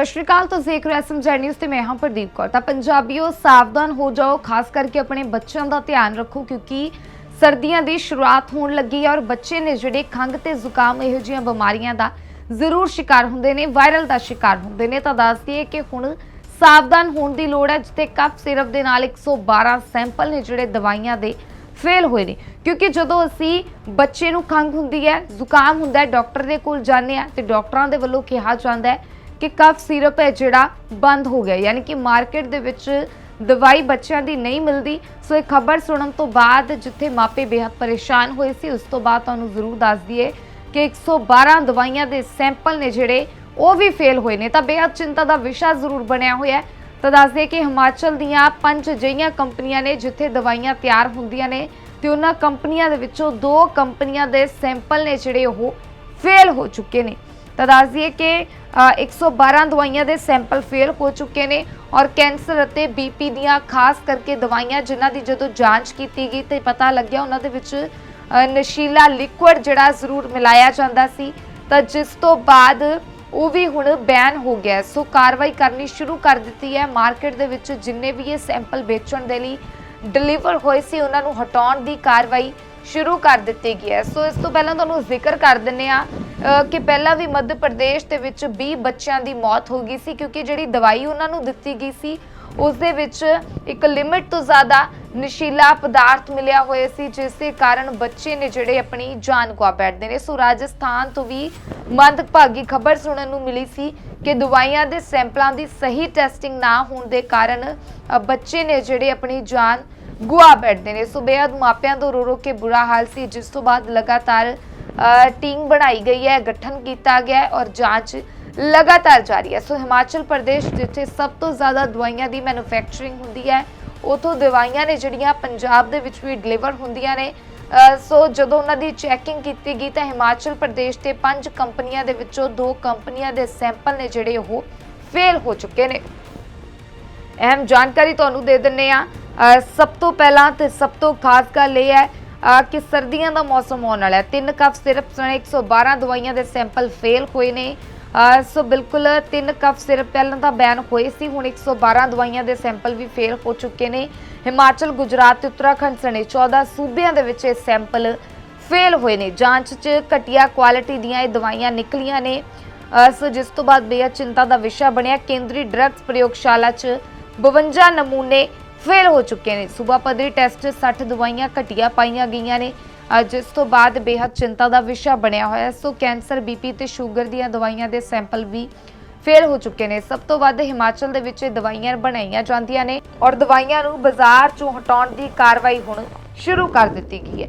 ਸਤਿ ਸ਼੍ਰੀ ਅਕਾਲ, ਤੁਸੀਂ ਦੇਖ ਰਹੇ ਹੋ ਐਸਐਮਜੀ ਨਿਊਜ਼ ਤੇ ਮੈਂ ਹਾਂ ਪ੍ਰਦੀਪ ਕੌਰ। ਤਾਂ ਪੰਜਾਬੀਓ, ਸਾਵਧਾਨ ਹੋ ਜਾਓ, ਖਾਸ ਕਰਕੇ ਆਪਣੇ ਬੱਚਿਆਂ ਦਾ ਧਿਆਨ ਰੱਖੋ, ਕਿਉਂਕਿ ਸਰਦੀਆਂ ਦੀ ਸ਼ੁਰੂਆਤ ਹੋਣ ਲੱਗੀ ਹੈ ਔਰ ਬੱਚੇ ਨੇ ਜਿਹੜੇ ਖੰਘ ਤੇ ਜ਼ੁਕਾਮ ਇਹੋ ਜਿਹੀਆਂ ਬਿਮਾਰੀਆਂ ਦਾ ਜ਼ਰੂਰ ਸ਼ਿਕਾਰ ਹੁੰਦੇ ਨੇ, ਵਾਇਰਲ ਦਾ ਸ਼ਿਕਾਰ ਹੁੰਦੇ ਨੇ। ਤਾਂ ਦੱਸ ਦਈਏ ਕਿ ਹੁਣ ਸਾਵਧਾਨ ਹੋਣ ਦੀ ਲੋੜ ਹੈ, ਜਿੱਥੇ ਕਫ ਸਿਰਪ ਦੇ ਨਾਲ 112 ਸੈਂਪਲ ਨੇ ਜਿਹੜੇ ਦਵਾਈਆਂ ਦੇ ਫੇਲ ਹੋਏ ਨੇ। ਕਿਉਂਕਿ ਜਦੋਂ ਅਸੀਂ ਬੱਚੇ ਨੂੰ ਖੰਘ ਹੁੰਦੀ ਹੈ, ਜ਼ੁਕਾਮ ਹੁੰਦਾ ਹੈ, ਡਾਕਟਰ ਦੇ ਕੋਲ ਜਾਂਦੇ ਆ ਤੇ ਡਾਕਟਰਾਂ ਦੇ ਵੱਲੋਂ ਕਿਹਾ ਜਾਂਦਾ ਹੈ ਕਿ ਕਫ ਸਿਰਪ ਹੈ ਜਿਹੜਾ ਬੰਦ ਹੋ ਗਿਆ। ਯਾਨੀ ਕਿ ਮਾਰਕੀਟ ਦੇ ਵਿੱਚ ਦਵਾਈ ਬੱਚਿਆਂ ਦੀ ਨਹੀਂ ਮਿਲਦੀ। ਸੋ ਇਹ ਖਬਰ ਸੁਣਨ ਤੋਂ ਬਾਅਦ ਜਿੱਥੇ ਮਾਪੇ ਬੇਹੱਦ ਪਰੇਸ਼ਾਨ ਹੋਏ ਸੀ, ਉਸ ਤੋਂ ਬਾਅਦ ਤੁਹਾਨੂੰ ਜ਼ਰੂਰ ਦੱਸ ਦਈਏ ਕਿ 112 ਦਵਾਈਆਂ ਦੇ ਸੈਂਪਲ ਨੇ ਜਿਹੜੇ, ਉਹ ਵੀ ਫੇਲ ਹੋਏ ਨੇ। ਤਾਂ ਬੇਹੱਦ ਚਿੰਤਾ ਦਾ ਵਿਸ਼ਾ ਜ਼ਰੂਰ ਬਣਿਆ ਹੋਇਆ ਹੈ। ਤਾਂ ਦੱਸ ਦਈਏ ਕਿ ਹਿਮਾਚਲ ਦੀਆਂ ਪੰਜ ਜਈਆਂ ਕੰਪਨੀਆਂ ਨੇ ਜਿੱਥੇ ਦਵਾਈਆਂ ਤਿਆਰ ਹੁੰਦੀਆਂ ਨੇ ਤੇ ਉਹਨਾਂ ਕੰਪਨੀਆਂ ਦੇ ਵਿੱਚੋਂ ਦੋ ਕੰਪਨੀਆਂ ਦੇ ਸੈਂਪਲ ਨੇ ਜਿਹੜੇ, ਉਹ ਫੇਲ ਹੋ ਚੁੱਕੇ ਨੇ। ਤਾਂ ਦੱਸ ਦਈਏ ਕਿ ਅ, 112 ਦਵਾਈਆਂ ਦੇ ਸੈਂਪਲ ਫੇਲ ਹੋ ਚੁੱਕੇ ਨੇ ਔਰ ਕੈਂਸਰ ਅਤੇ ਬੀਪੀ ਦੀਆਂ ਖਾਸ ਕਰਕੇ ਦਵਾਈਆਂ ਜਿਨ੍ਹਾਂ ਦੀ ਜਦੋਂ ਜਾਂਚ ਕੀਤੀ ਗਈ ਤੇ ਪਤਾ ਲੱਗਿਆ ਉਹਨਾਂ ਦੇ ਵਿੱਚ ਨਸ਼ੀਲਾ ਲਿਕੁਇਡ ਜਿਹੜਾ ਜ਼ਰੂਰ ਮਿਲਾਇਆ ਜਾਂਦਾ ਸੀ। ਤਾਂ ਜਿਸ ਤੋਂ ਬਾਅਦ ਉਹ ਵੀ ਹੁਣ ਬੈਨ ਹੋ ਗਿਆ ਸੋ ਕਾਰਵਾਈ ਕਰਨੀ ਸ਼ੁਰੂ ਕਰ ਦਿੱਤੀ ਹੈ। ਮਾਰਕੀਟ ਦੇ ਵਿੱਚ ਜਿੰਨੇ ਵੀ ਇਹ ਸੈਂਪਲ ਵੇਚਣ ਦੇ ਲਈ ਡਿਲੀਵਰ ਹੋਏ ਸੀ ਉਹਨਾਂ ਨੂੰ ਹਟਾਉਣ ਦੀ ਕਾਰਵਾਈ ਸ਼ੁਰੂ ਕਰ ਦਿੱਤੀ ਗਈ ਹੈ। ਸੋ ਇਸ ਤੋਂ ਪਹਿਲਾਂ ਤੁਹਾਨੂੰ ਜ਼ਿਕਰ ਕਰ ਦਿੰਨੇ ਆ ਕਿ ਪਹਿਲਾਂ ਵੀ ਮੱਧ ਪ੍ਰਦੇਸ਼ ਦੇ ਵਿੱਚ 20 ਬੱਚਿਆਂ ਦੀ ਮੌਤ ਹੋ ਗਈ ਸੀ, ਕਿਉਂਕਿ ਜਿਹੜੀ ਦਵਾਈ ਉਹਨਾਂ ਨੂੰ ਦਿੱਤੀ ਗਈ ਸੀ, ਉਸ ਦੇ ਵਿੱਚ ਇੱਕ ਲਿਮਿਟ ਤੋਂ ਜ਼ਿਆਦਾ ਨਸ਼ੀਲਾ ਪਦਾਰਥ ਮਿਲਿਆ ਹੋਇਆ ਸੀ, ਜਿਸ ਦੇ ਕਾਰਨ ਬੱਚੇ ਨੇ ਜਿਹੜੇ ਆਪਣੀ ਜਾਨ ਗਵਾ ਬੈਠਦੇ ਨੇ ਸੋ ਰਾਜਸਥਾਨ ਤੋਂ ਵੀ ਮੰਦਭਾਗੀ ਖਬਰ ਸੁਣਨ ਨੂੰ ਮਿਲੀ ਸੀ ਕਿ ਦਵਾਈਆਂ ਦੇ ਸੈਂਪਲਾਂ ਦੀ ਸਹੀ ਟੈਸਟਿੰਗ ਨਾ ਹੋਣ ਦੇ ਕਾਰਨ ਬੱਚੇ ਨੇ ਜਿਹੜੇ ਆਪਣੀ ਜਾਨ ਗੁਆ ਬੈਠਦੇ ਨੇ ਸੋ ਬੇਹੱਦ ਮਾਪਿਆਂ ਤੋਂ ਰੋ ਰੋ ਕੇ ਬੁਰਾ ਹਾਲ ਸੀ, ਜਿਸ ਤੋਂ ਬਾਅਦ ਲਗਾਤਾਰ ਟੀਮ ਬਣਾਈ ਗਈ ਹੈ, ਗਠਨ ਕੀਤਾ ਗਿਆ ਹੈ ਔਰ ਜਾਂਚ ਲਗਾਤਾਰ ਜਾਰੀ ਹੈ। ਸੋ ਹਿਮਾਚਲ ਪ੍ਰਦੇਸ਼ ਜਿੱਥੇ ਸਭ ਤੋਂ ਜ਼ਿਆਦਾ ਦਵਾਈਆਂ ਦੀ ਮੈਨੂਫੈਕਚਰਿੰਗ ਹੁੰਦੀ ਹੈ, ਉਥੋਂ ਦਵਾਈਆਂ ਨੇ ਜਿਹੜੀਆਂ ਪੰਜਾਬ ਦੇ ਵਿੱਚ ਵੀ ਡਿਲੀਵਰ ਹੁੰਦੀਆਂ ਨੇ। ਸੋ ਜਦੋਂ ਉਹਨਾਂ ਦੀ ਚੈਕਿੰਗ ਕੀਤੀ ਗਈ ਤਾਂ ਹਿਮਾਚਲ ਪ੍ਰਦੇਸ਼ ਤੇ ਪੰਜ ਕੰਪਨੀਆਂ ਦੇ ਵਿੱਚੋਂ ਦੋ ਕੰਪਨੀਆਂ ਦੇ ਸੈਂਪਲ ਨੇ ਜਿਹੜੇ ਉਹ ਫੇਲ ਹੋ ਚੁੱਕੇ ਨੇ। ਅਹਿਮ ਜਾਣਕਾਰੀ ਤੁਹਾਨੂੰ ਦੇ ਦਿੰਨੇ ਆ ਸਭ ਤੋਂ ਪਹਿਲਾਂ ਤੇ ਸਭ ਤੋਂ ਖਾਸ ਗੱਲ ਇਹ ਹੈ ਕਿ ਸਰਦੀਆਂ ਦਾ ਮੌਸਮ ਆਉਣ ਵਾਲਾ ਹੈ। ਤਿੰਨ ਕੱਪ ਸਿਰਪ ਸਣੇ 112 ਦਵਾਈਆਂ ਦੇ ਸੈਂਪਲ ਫੇਲ ਹੋਏ ਨੇ। ਸੋ ਬਿਲਕੁਲ ਤਿੰਨ ਕੱਪ ਸਿਰਪ ਪਹਿਲਾਂ ਤਾਂ ਬੈਨ ਹੋਏ ਸੀ, ਹੁਣ 112 ਦਵਾਈਆਂ ਦੇ ਸੈਂਪਲ ਵੀ ਫੇਲ ਹੋ ਚੁੱਕੇ ਨੇ। ਹਿਮਾਚਲ, ਗੁਜਰਾਤ ਤੇ ਉੱਤਰਾਖੰਡ ਸਣੇ 14 ਸੂਬਿਆਂ ਦੇ ਵਿੱਚ ਇਹ ਸੈਂਪਲ ਫੇਲ ਹੋਏ ਨੇ। ਜਾਂਚ 'ਚ ਘਟੀਆ ਕੁਆਲਿਟੀ ਦੀਆਂ ਇਹ ਦਵਾਈਆਂ ਨਿਕਲੀਆਂ ਨੇ। ਸੋ ਜਿਸ ਤੋਂ ਬਾਅਦ ਬੇਹੱਦ ਚਿੰਤਾ ਦਾ ਵਿਸ਼ਾ ਬਣਿਆ। ਕੇਂਦਰੀ ਡਰੱਗਸ ਪ੍ਰਯੋਗਸ਼ਾਲਾ 'ਚ 52 ਨਮੂਨੇ ਫੇਲ ਹੋ ਚੁੱਕੇ ਨੇ। ਸੂਬਾ ਪੱਧਰੀ ਟੈਸਟ 'ਚ 60 ਦਵਾਈਆਂ ਘਟੀਆ ਪਾਈਆਂ ਗਈਆਂ ਨੇ। ਜਿਸ ਤੋਂ ਬਾਅਦ ਬੇਹੱਦ ਚਿੰਤਾ ਦਾ ਵਿਸ਼ਾ ਬਣਿਆ ਹੋਇਆ ਹੈ। ਸੋ ਕੈਂਸਰ, ਬੀਪੀ ਤੇ ਸ਼ੂਗਰ ਦੀਆਂ ਦਵਾਈਆਂ ਦੇ ਸੈਂਪਲ ਵੀ ਫੇਲ ਹੋ ਚੁੱਕੇ ਨੇ। ਸਭ ਤੋਂ ਵੱਧ ਹਿਮਾਚਲ ਦੇ ਵਿੱਚ ਦਵਾਈਆਂ ਬਣਾਈਆਂ ਜਾਂਦੀਆਂ ਨੇ ਔਰ ਦਵਾਈਆਂ ਨੂੰ ਬਾਜ਼ਾਰ 'ਚੋਂ ਹਟਾਉਣ ਦੀ ਕਾਰਵਾਈ ਹੁਣ ਸ਼ੁਰੂ ਕਰ ਦਿੱਤੀ ਗਈ ਹੈ।